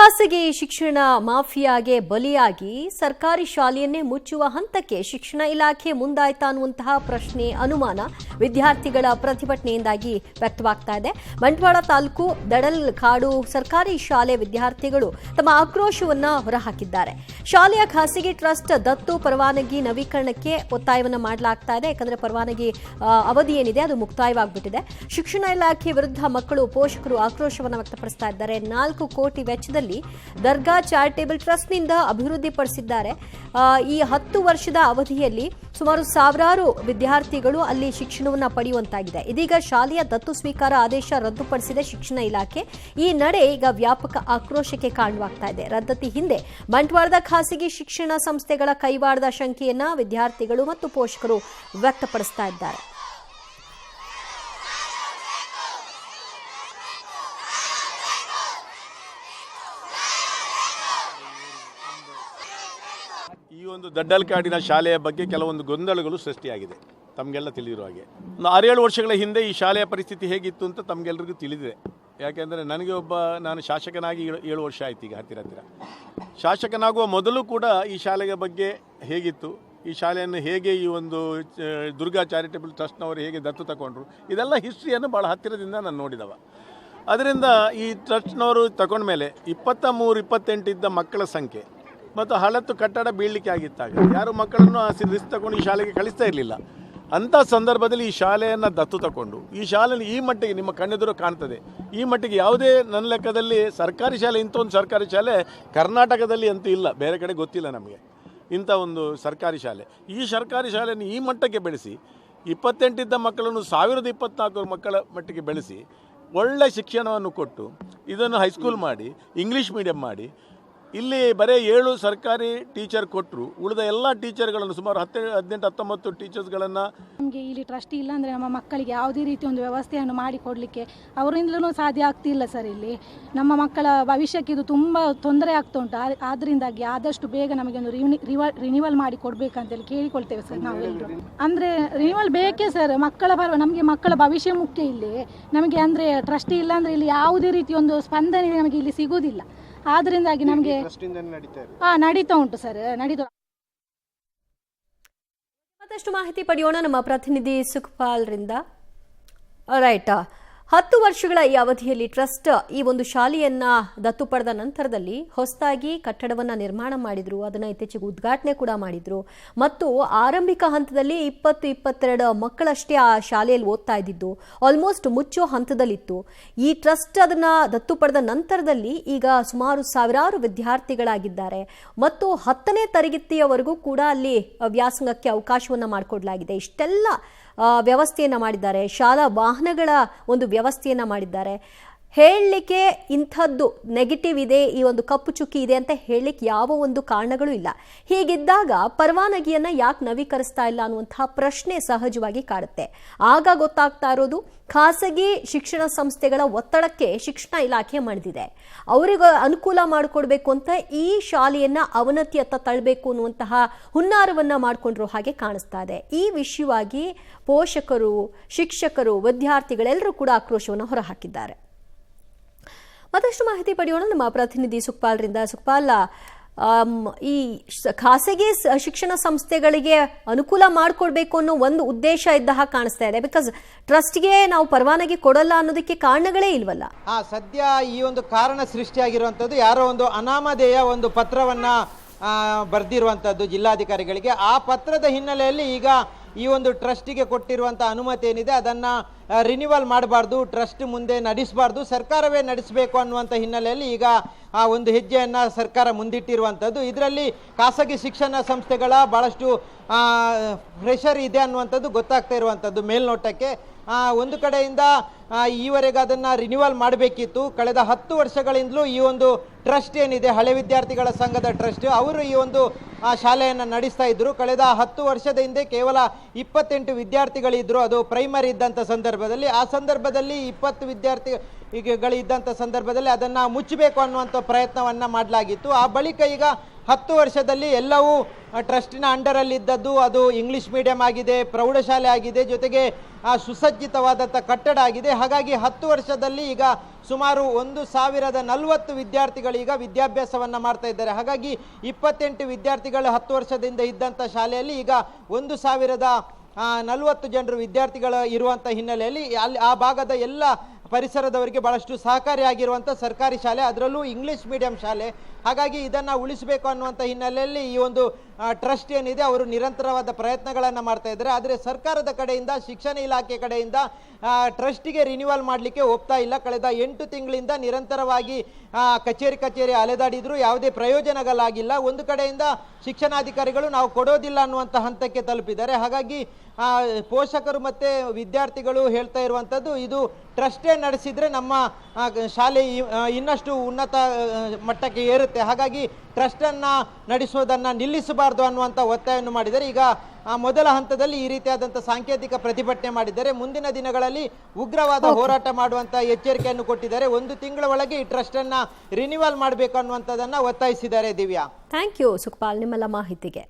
ಖಾಸಗಿ ಶಿಕ್ಷಣ ಮಾಫಿಯಾಗೆ ಬಲಿಯಾಗಿ ಸರ್ಕಾರಿ ಶಾಲೆಯನ್ನೇ ಮುಚ್ಚುವ ಹಂತಕ್ಕೆ ಶಿಕ್ಷಣ ಇಲಾಖೆ ಮುಂದಾಯ್ತಾ ಅನ್ನುವಂತಹ ಪ್ರಶ್ನೆ ಅನುಮಾನ ವಿದ್ಯಾರ್ಥಿಗಳ ಪ್ರತಿಭಟನೆಯಿಂದಾಗಿ ವ್ಯಕ್ತವಾಗ್ತಾ ಇದೆ. ಬಂಟ್ವಾಳ ತಾಲೂಕು ದಡಲ್ ಕಾಡು ಸರ್ಕಾರಿ ಶಾಲೆ ವಿದ್ಯಾರ್ಥಿಗಳು ತಮ್ಮ ಆಕ್ರೋಶವನ್ನ ಹೊರಹಾಕಿದ್ದಾರೆ. ಶಾಲೆಯ ಖಾಸಗಿ ಟ್ರಸ್ಟ್ ದತ್ತು ಪರವಾನಗಿ ನವೀಕರಣಕ್ಕೆ ಒತ್ತಾಯವನ್ನ ಮಾಡಲಾಗ್ತಾ ಇದೆ. ಯಾಕಂದ್ರೆ ಪರವಾನಗಿ ಅವಧಿ ಏನಿದೆ ಅದು ಮುಕ್ತಾಯವಾಗ್ಬಿಟ್ಟಿದೆ. ಶಿಕ್ಷಣ ಇಲಾಖೆ ವಿರುದ್ಧ ಮಕ್ಕಳು ಪೋಷಕರು ಆಕ್ರೋಶವನ್ನು ವ್ಯಕ್ತಪಡಿಸ್ತಾ ಇದ್ದಾರೆ. ನಾಲ್ಕು ಕೋಟಿ ವೆಚ್ಚದಲ್ಲಿ ದರ್ಗಾ ಚಾರಿಟೇಬಲ್ ಟ್ರಸ್ಟ್ನಿಂದ ಅಭಿವೃದ್ಧಿಪಡಿಸಿದ್ದಾರೆ. ಈ ಹತ್ತು ವರ್ಷದ ಅವಧಿಯಲ್ಲಿ ಸುಮಾರು ಸಾವಿರಾರು ವಿದ್ಯಾರ್ಥಿಗಳು ಅಲ್ಲಿ ಶಿಕ್ಷಣವನ್ನು ಪಡೆಯುವಂತಾಗಿದೆ. ಇದೀಗ ಶಾಲೆಯ ದತ್ತು ಸ್ವೀಕಾರ ಆದೇಶ ರದ್ದುಪಡಿಸಿದೆ ಶಿಕ್ಷಣ ಇಲಾಖೆ. ಈ ನಡೆ ಈಗ ವ್ಯಾಪಕ ಆಕ್ರೋಶಕ್ಕೆ ಕಾರಣವಾಗ್ತಾ ಇದೆ. ರದ್ದತಿ ಹಿಂದೆ ಬಂಟ್ವಾಳದ ಖಾಸಗಿ ಶಿಕ್ಷಣ ಸಂಸ್ಥೆಗಳ ಕೈವಾಡದ ಶಂಕೆಯನ್ನ ವಿದ್ಯಾರ್ಥಿಗಳು ಮತ್ತು ಪೋಷಕರು ವ್ಯಕ್ತಪಡಿಸ್ತಾ ಇದ್ದಾರೆ. ಒಂದು ದಡ್ಡಲ್ಕಾಡಿನ ಶಾಲೆಯ ಬಗ್ಗೆ ಕೆಲವೊಂದು ಗೊಂದಲಗಳು ಸೃಷ್ಟಿಯಾಗಿದೆ. ತಮಗೆಲ್ಲ ತಿಳಿದಿರುವ ಹಾಗೆ. ಒಂದು ಆರೇಳು ವರ್ಷಗಳ ಹಿಂದೆ ಈ ಶಾಲೆಯ ಪರಿಸ್ಥಿತಿ ಹೇಗಿತ್ತು ಅಂತ ತಮಗೆಲ್ಲರಿಗೂ ತಿಳಿದಿದೆ. ಯಾಕೆಂದರೆ ನನಗೆ ಒಬ್ಬ, ನಾನು ಶಾಸಕನಾಗಿ ಏಳು ವರ್ಷ ಆಯ್ತು ಈಗ ಹತ್ತಿರ ಹತ್ತಿರ. ಶಾಸಕನಾಗುವ ಮೊದಲು ಕೂಡ ಈ ಶಾಲೆಯ ಬಗ್ಗೆ ಹೇಗಿತ್ತು? ಈ ಶಾಲೆಯನ್ನು ಹೇಗೆ ಈ ಒಂದು ದುರ್ಗಾ ಚಾರಿಟೇಬಲ್ ಟ್ರಸ್ಟ್ನವರು ಹೇಗೆ ದತ್ತು ತಗೊಂಡ್ರು ಇದೆಲ್ಲ ಹಿಸ್ಟ್ರಿಯನ್ನು ಭಾಳ ಹತ್ತಿರದಿಂದ ನಾನು ನೋಡಿದವ. ಅದರಿಂದ ಈ ಟ್ರಸ್ಟ್ನವರು ತಗೊಂಡ್ಮೇಲೆ ಇಪ್ಪತ್ತ ಮೂರು, ಇಪ್ಪತ್ತೆಂಟಿದ್ದ ಮಕ್ಕಳ ಸಂಖ್ಯೆ. ಮತ್ತು ಹಳತ್ತು ಕಟ್ಟಡ ಬೀಳಲಿಕ್ಕೆ ಆಗಿತ್ತಾಗ ಯಾರು ಮಕ್ಕಳನ್ನು ರಿಸ್ಕ್ ತಗೊಂಡು ಈ ಶಾಲೆಗೆ ಕಳಿಸ್ತಾ ಇರಲಿಲ್ಲ. ಅಂಥ ಸಂದರ್ಭದಲ್ಲಿ ಈ ಶಾಲೆಯನ್ನು ದತ್ತು ತಗೊಂಡು, ಈ ಶಾಲೆಯನ್ನು ಈ ಮಟ್ಟಿಗೆ ನಿಮ್ಮ ಕಣ್ಣೆದುರು ಕಾಣ್ತದೆ. ಈ ಮಟ್ಟಿಗೆ ಯಾವುದೇ ನನ್ನ ಲೆಕ್ಕದಲ್ಲಿ ಸರ್ಕಾರಿ ಶಾಲೆ ಇಂಥ ಒಂದು ಸರ್ಕಾರಿ ಶಾಲೆ ಕರ್ನಾಟಕದಲ್ಲಿ ಅಂತೂ ಇಲ್ಲ. ಬೇರೆ ಕಡೆ ಗೊತ್ತಿಲ್ಲ ನಮಗೆ. ಇಂಥ ಒಂದು ಸರ್ಕಾರಿ ಶಾಲೆ. ಈ ಸರ್ಕಾರಿ ಶಾಲೆಯನ್ನು ಈ ಮಟ್ಟಕ್ಕೆ ಬೆಳೆಸಿ, ಇಪ್ಪತ್ತೆಂಟಿದ್ದ ಮಕ್ಕಳನ್ನು ಸಾವಿರದ ಇಪ್ಪತ್ನಾಲ್ಕು ಮಕ್ಕಳ ಮಟ್ಟಿಗೆ ಬೆಳೆಸಿ, ಒಳ್ಳೆ ಶಿಕ್ಷಣವನ್ನು ಕೊಟ್ಟು, ಇದನ್ನು ಹೈಸ್ಕೂಲ್ ಮಾಡಿ, ಇಂಗ್ಲೀಷ್ ಮೀಡಿಯಂ ಮಾಡಿ ಇಲ್ಲಿ ಬರೀ ಏಳು ಸರ್ಕಾರಿ ಟೀಚರ್ ಕೊಟ್ಟರು ಉಳಿದ ಎಲ್ಲ ಟೀಚರ್ಗಳನ್ನು ಸುಮಾರು ಹತ್ತು, ಹದಿನೆಂಟು, ಹತ್ತೊಂಬತ್ತು ಟೀಚರ್ಸ್ಗಳನ್ನು ನಮಗೆ ಇಲ್ಲಿ ಟ್ರಸ್ಟ್ ಇಲ್ಲ ಅಂದರೆ ನಮ್ಮ ಮಕ್ಕಳಿಗೆ ಯಾವುದೇ ರೀತಿ ಒಂದು ವ್ಯವಸ್ಥೆಯನ್ನು ಮಾಡಿಕೊಡಲಿಕ್ಕೆ ಅವರಿಂದಲೂ ಸಾಧ್ಯ ಆಗ್ತಿಲ್ಲ ಸರ್ ಇಲ್ಲಿ. ನಮ್ಮ ಮಕ್ಕಳ ಭವಿಷ್ಯಕ್ಕೆ ಇದು ತುಂಬ ತೊಂದರೆ ಆಗ್ತಾ ಉಂಟು. ಆದ್ದರಿಂದಾಗಿ ಆದಷ್ಟು ಬೇಗ ನಮಗೆ ಒಂದು ರಿನಿವಲ್ ಮಾಡಿ ಕೊಡಬೇಕಂತೇಳಿ ಕೇಳಿಕೊಳ್ತೇವೆ ಸರ್ ನಾವು ಎಲ್ಲರೂ ಅಂದರೆ ರಿನಿವಲ್ ಬೇಕೇ ಸರ್, ಮಕ್ಕಳ ಪರ್ವ ನಮಗೆ ಮಕ್ಕಳ ಭವಿಷ್ಯ ಮುಖ್ಯ ಇಲ್ಲಿ. ನಮಗೆ ಅಂದರೆ ಟ್ರಸ್ಟ್ ಇಲ್ಲ ಅಂದರೆ ಇಲ್ಲಿ ಯಾವುದೇ ರೀತಿ ಒಂದು ಸ್ಪಂದನೆ ನಮಗೆ ಇಲ್ಲಿ ಸಿಗುವುದಿಲ್ಲ. ಆದ್ರಿಂದಾಗಿ ನಮಗೆ ಹಾ ನಡೀತಾ ಉಂಟು ಸರ್ ನಡೀತಾ ಮತ್ತಷ್ಟು ಮಾಹಿತಿ ಪಡೆಯೋಣ ನಮ್ಮ ಪ್ರತಿನಿಧಿ ಸುಖಪಾಲ್ರಿಂದ. ರೈಟ್ ಹತ್ತು ವರ್ಷಗಳ ಈ ಅವಧಿಯಲ್ಲಿ ಟ್ರಸ್ಟ್ ಈ ಒಂದು ಶಾಲೆಯನ್ನ ದತ್ತು ಪಡೆದ ನಂತರದಲ್ಲಿ ಹೊಸದಾಗಿ ಕಟ್ಟಡವನ್ನ ನಿರ್ಮಾಣ ಮಾಡಿದ್ರು. ಅದನ್ನ ಇತ್ತೀಚೆಗೆ ಉದ್ಘಾಟನೆ ಕೂಡ ಮಾಡಿದ್ರು. ಮತ್ತು ಆರಂಭಿಕ ಹಂತದಲ್ಲಿ ಇಪ್ಪತ್ತು ಇಪ್ಪತ್ತೆರಡು ಮಕ್ಕಳಷ್ಟೇ ಆ ಶಾಲೆಯಲ್ಲಿ ಓದ್ತಾ ಇದ್ದಿದ್ದು. ಆಲ್ಮೋಸ್ಟ್ ಮುಚ್ಚೋ ಹಂತದಲ್ಲಿತ್ತು. ಈ ಟ್ರಸ್ಟ್ ಅದನ್ನ ದತ್ತು ಪಡೆದ ನಂತರದಲ್ಲಿ ಈಗ ಸುಮಾರು ಸಾವಿರಾರು ವಿದ್ಯಾರ್ಥಿಗಳಾಗಿದ್ದಾರೆ. ಮತ್ತು ಹತ್ತನೇ ತರಗತಿಯವರೆಗೂ ಕೂಡ ಅಲ್ಲಿ ವ್ಯಾಸಂಗಕ್ಕೆ ಅವಕಾಶವನ್ನ ಮಾಡಿಕೊಡಲಾಗಿದೆ. ಇಷ್ಟೆಲ್ಲ ವ್ಯವಸ್ಥೆಯನ್ನ ಮಾಡಿದ್ದಾರೆ. ಶಾಲಾ ವಾಹನಗಳ ಒಂದು ವ್ಯವಸ್ಥೆಯನ್ನು ಮಾಡಿದ್ದಾರೆ. ಹೇಳಲಿಕ್ಕೆ ಇಂಥದ್ದು ನೆಗೆಟಿವ್ ಇದೆ, ಈ ಒಂದು ಕಪ್ಪು ಚುಕ್ಕಿ ಇದೆ ಅಂತ ಹೇಳಲಿಕ್ಕೆ ಯಾವ ಒಂದು ಕಾರಣಗಳು ಇಲ್ಲ. ಹೀಗಿದ್ದಾಗ ಪರವಾನಗಿಯನ್ನು ಯಾಕೆ ನವೀಕರಿಸ್ತಾ ಇಲ್ಲ ಅನ್ನುವಂತಹ ಪ್ರಶ್ನೆ ಸಹಜವಾಗಿ ಕಾಡುತ್ತೆ. ಆಗ ಗೊತ್ತಾಗ್ತಾ ಇರೋದು ಖಾಸಗಿ ಶಿಕ್ಷಣ ಸಂಸ್ಥೆಗಳ ಒತ್ತಡಕ್ಕೆ ಶಿಕ್ಷಣ ಇಲಾಖೆ ಮಾಡಿದೆ ಅವರಿಗೆ ಅನುಕೂಲ ಮಾಡಿಕೊಡ್ಬೇಕು ಅಂತ ಈ ಶಾಲೆಯನ್ನು ಅವನತಿಯತ್ತ ತಳ್ಳಬೇಕು ಅನ್ನುವಂತಹ ಹುನ್ನಾರವನ್ನು ಮಾಡಿಕೊಂಡಿರೋ ಹಾಗೆ ಕಾಣಿಸ್ತಾ ಇದೆ. ಈ ವಿಷಯವಾಗಿ ಪೋಷಕರು, ಶಿಕ್ಷಕರು ವಿದ್ಯಾರ್ಥಿಗಳೆಲ್ಲರೂ ಕೂಡ ಆಕ್ರೋಶವನ್ನು ಹೊರಹಾಕಿದ್ದಾರೆ. ಮತ್ತಷ್ಟು ಮಾಹಿತಿ ಪಡೆಯೋಣ. ನಮ್ಮ ಪ್ರತಿನಿಧಿ ಸುಖಪಾಲ್ರಿಂದ. ಸುಖಪಾಲ್ ಈ ಖಾಸಗಿ ಶಿಕ್ಷಣ ಸಂಸ್ಥೆಗಳಿಗೆ ಅನುಕೂಲ ಮಾಡಿಕೊಡ್ಬೇಕು ಅನ್ನೋ ಒಂದು ಉದ್ದೇಶ ಇದ್ದ ಕಾಣಿಸ್ತಾ ಇದೆ. ಬಿಕಾಸ್ ಟ್ರಸ್ಟ್ಗೆ ನಾವು ಪರವಾನಗಿ ಕೊಡಲ್ಲ ಅನ್ನೋದಕ್ಕೆ ಕಾರಣಗಳೇ ಇಲ್ವಲ್ಲ. ಹಾ ಸದ್ಯ ಈ ಒಂದು ಕಾರಣ ಸೃಷ್ಟಿಯಾಗಿರುವಂಥದ್ದು ಯಾರೋ ಒಂದು ಅನಾಮಧೇಯ ಒಂದು ಪತ್ರವನ್ನ ಬರೆದಿರುವಂಥದ್ದು ಜಿಲ್ಲಾಧಿಕಾರಿಗಳಿಗೆ. ಆ ಪತ್ರದ ಹಿನ್ನೆಲೆಯಲ್ಲಿ ಈಗ ಈ ಒಂದು ಟ್ರಸ್ಟಿಗೆ ಕೊಟ್ಟಿರುವಂಥ ಅನುಮತಿ ಏನಿದೆ, ಅದನ್ನು ರಿನಿವಲ್ ಮಾಡಬಾರ್ದು ಟ್ರಸ್ಟ್ ಮುಂದೆ ನಡೆಸಬಾರ್ದು, ಸರ್ಕಾರವೇ ನಡೆಸಬೇಕು ಅನ್ನುವಂಥ ಹಿನ್ನೆಲೆಯಲ್ಲಿ ಈಗ ಆ ಒಂದು ಹೆಜ್ಜೆಯನ್ನು ಸರ್ಕಾರ ಮುಂದಿಟ್ಟಿರುವಂಥದ್ದು. ಇದರಲ್ಲಿ ಖಾಸಗಿ ಶಿಕ್ಷಣ ಸಂಸ್ಥೆಗಳ ಭಾಳಷ್ಟು ಪ್ರೆಷರ್ ಇದೆ ಅನ್ನುವಂಥದ್ದು ಗೊತ್ತಾಗ್ತಾ ಇರುವಂಥದ್ದು ಮೇಲ್ನೋಟಕ್ಕೆ. ಒಂದು ಕಡೆಯಿಂದ ಈವರೆಗೆ ಅದನ್ನು ರಿನ್ಯೂವಲ್ ಮಾಡಬೇಕಿತ್ತು. ಕಳೆದ ಹತ್ತು ವರ್ಷಗಳಿಂದಲೂ ಈ ಒಂದು ಟ್ರಸ್ಟ್ ಏನಿದೆ, ಹಳೆ ವಿದ್ಯಾರ್ಥಿಗಳ ಸಂಘದ ಟ್ರಸ್ಟ್ ಅವರು ಈ ಒಂದು ಶಾಲೆಯನ್ನು ನಡೆಸ್ತಾ ಇದ್ದರು ಕಳೆದ ಹತ್ತು ವರ್ಷದ ಹಿಂದೆ ಕೇವಲ ಇಪ್ಪತ್ತೆಂಟು ವಿದ್ಯಾರ್ಥಿಗಳಿದ್ದರು ಅದು ಪ್ರೈಮರಿ ಇದ್ದಂಥ ಸಂದರ್ಭದಲ್ಲಿ ಆ ಸಂದರ್ಭದಲ್ಲಿ ಇಪ್ಪತ್ತು ವಿದ್ಯಾರ್ಥಿಗಳಿದ್ದಂಥ ಸಂದರ್ಭದಲ್ಲಿ ಅದನ್ನು ಮುಚ್ಚಬೇಕು ಅನ್ನುವಂಥ ಪ್ರಯತ್ನವನ್ನು ಮಾಡಲಾಗಿತ್ತು. ಆ ಬಳಿಕ ಈಗ ಹತ್ತು ವರ್ಷದಲ್ಲಿ ಎಲ್ಲವೂ ಟ್ರಸ್ಟಿನ ಅಂಡರಲ್ಲಿದ್ದದ್ದು ಅದು ಇಂಗ್ಲಿಷ್ ಮೀಡಿಯಂ ಆಗಿದೆ ಪ್ರೌಢಶಾಲೆ ಆಗಿದೆ ಜೊತೆಗೆ ಆ, ಸುಸಜ್ಜಿತವಾದಂಥ ಕಟ್ಟಡ ಆಗಿದೆ. ಹಾಗಾಗಿ ಹತ್ತು ವರ್ಷದಲ್ಲಿ ಈಗ ಸುಮಾರು ಒಂದು ಸಾವಿರದ ನಲವತ್ತು ವಿದ್ಯಾರ್ಥಿಗಳೀಗ ವಿದ್ಯಾಭ್ಯಾಸವನ್ನ ಮಾಡ್ತಾ ಇದ್ದಾರೆ. ಹಾಗಾಗಿ ಇಪ್ಪತ್ತೆಂಟು ವಿದ್ಯಾರ್ಥಿಗಳು ಹತ್ತು ವರ್ಷದಿಂದ ಇದ್ದಂಥ ಶಾಲೆಯಲ್ಲಿ ಈಗ ಒಂದು ಸಾವಿರದ ನಲವತ್ತು ಜನರು ವಿದ್ಯಾರ್ಥಿಗಳ ಇರುವಂಥ ಹಿನ್ನೆಲೆಯಲ್ಲಿ ಅಲ್ಲಿ ಆ ಭಾಗದ ಎಲ್ಲ ಪರಿಸರದವರಿಗೆ ಭಾಳಷ್ಟು ಸಹಕಾರಿಯಾಗಿರುವಂಥ ಸರ್ಕಾರಿ ಶಾಲೆ, ಅದರಲ್ಲೂ ಇಂಗ್ಲೀಷ್ ಮೀಡಿಯಂ ಶಾಲೆ ಹಾಗಾಗಿ ಇದನ್ನು ಉಳಿಸಬೇಕು ಅನ್ನುವಂಥ ಹಿನ್ನೆಲೆಯಲ್ಲಿ ಈ ಒಂದು ಟ್ರಸ್ಟ್ ಏನಿದೆ, ಅವರು ನಿರಂತರವಾದ ಪ್ರಯತ್ನಗಳನ್ನು ಮಾಡ್ತಾ ಇದ್ದಾರೆ. ಆದರೆ ಸರ್ಕಾರದ ಕಡೆಯಿಂದ, ಶಿಕ್ಷಣ ಇಲಾಖೆ ಕಡೆಯಿಂದ ಟ್ರಸ್ಟಿಗೆ ರಿನ್ಯೂವಲ್ ಮಾಡಲಿಕ್ಕೆ ಒಪ್ತಾ ಇಲ್ಲ. ಕಳೆದ ಎಂಟು ತಿಂಗಳಿಂದ ನಿರಂತರವಾಗಿ ಕಚೇರಿ ಕಚೇರಿ ಅಲೆದಾಡಿದ್ರು. ಯಾವುದೇ ಪ್ರಯೋಜನಗಳಾಗಿಲ್ಲ. ಒಂದು ಕಡೆಯಿಂದ ಶಿಕ್ಷಣಾಧಿಕಾರಿಗಳು ನಾವು ಕೊಡೋದಿಲ್ಲ ಅನ್ನುವಂಥ ಹಂತಕ್ಕೆ ತಲುಪಿದ್ದಾರೆ. ಹಾಗಾಗಿ ಪೋಷಕರು ಮತ್ತು ವಿದ್ಯಾರ್ಥಿಗಳು ಹೇಳ್ತಾ ಇರುವಂಥದ್ದು ಇದು ಟ್ರಸ್ಟೇ ನಡೆಸಿದರೆ ನಮ್ಮ ಶಾಲೆ ಇನ್ನಷ್ಟು ಉನ್ನತ ಮಟ್ಟಕ್ಕೆ ಏರುತ್ತೆ ಹಾಗಾಗಿ ಟ್ರಸ್ಟನ್ನು ನಡೆಸೋದನ್ನು ನಿಲ್ಲಿಸಬಾರ್ದು ಅನ್ನುವಂಥ ಒತ್ತಾಯವನ್ನು ಮಾಡಿದರೆ ಈಗ ಮೊದಲ ಹಂತದಲ್ಲಿ ಈ ರೀತಿಯಾದಂಥ ಸಾಂಕೇತಿಕ ಪ್ರತಿಭಟನೆ ಮಾಡಿದ್ದಾರೆ. ಮುಂದಿನ ದಿನಗಳಲ್ಲಿ ಉಗ್ರವಾದ ಹೋರಾಟ ಮಾಡುವಂಥ ಎಚ್ಚರಿಕೆಯನ್ನು ಕೊಟ್ಟಿದ್ದಾರೆ. ಒಂದು ತಿಂಗಳ ಒಳಗೆ ಈ ಟ್ರಸ್ಟನ್ನು ರಿನ್ಯೂವಲ್ ಮಾಡಬೇಕು ಅನ್ನುವಂಥದ್ದನ್ನು ಒತ್ತಾಯಿಸಿದ್ದಾರೆ ದಿವ್ಯಾ. ಥ್ಯಾಂಕ್ ಯು ಸುಖಪಾಲ್ ನಿಮ್ಮೆಲ್ಲ ಮಾಹಿತಿಗೆ.